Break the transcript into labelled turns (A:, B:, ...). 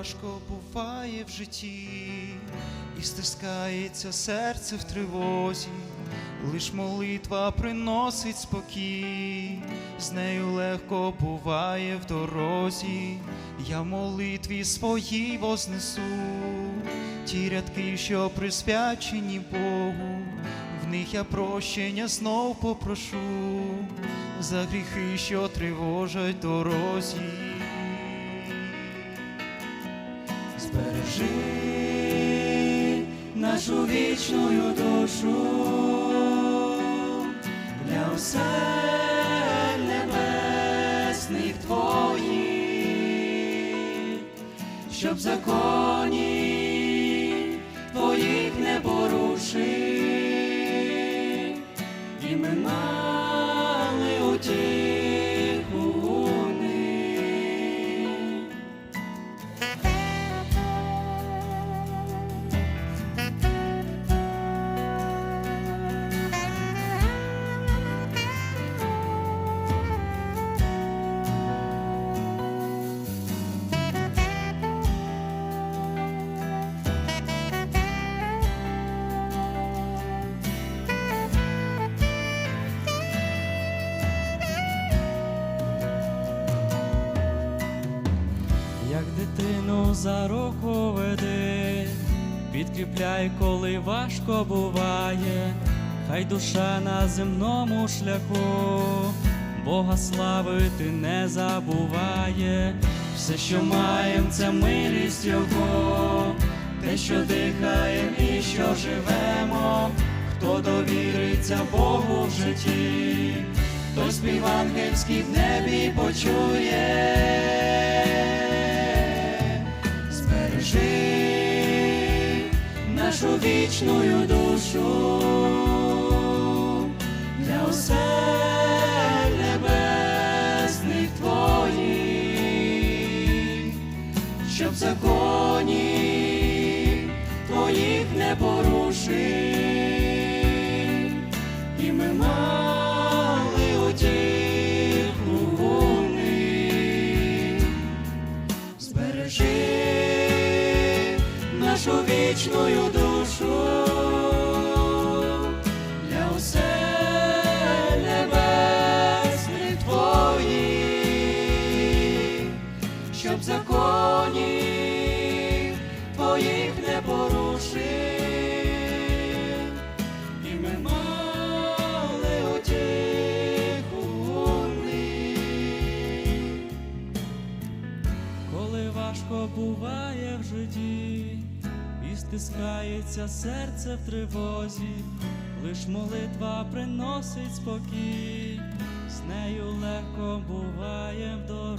A: важко буває в житті, і стискається серце в тривозі, лиш молитва приносить спокій, з нею легко буває в дорозі, я в молитві своїй вознесу, ті рядки, що присвячені Богу, в них я прощення знов попрошу за гріхи, що тривожать дорозі. Збережи нашу вічну душу для усе небесних твоїх, щоб законі
B: за руку веди, підкріпляй, коли важко буває, хай душа на земному шляху, Бога славити не забуває, все, що маєм, це милість Його, те, що дихаєм і що живемо, хто довіриться Богу в житті, той спів ангельський в небі почує.
A: Нашу вічну душу для осель небесних твоїх, щоб законі твоїх не порушив, і ми мали утіху у них. Збережи нашу вічну душу порушив, і ми мали.
B: Коли важко буває в житті, і стискається серце в тривозі, лиш молитва приносить спокій, з нею легко буває в дорозі.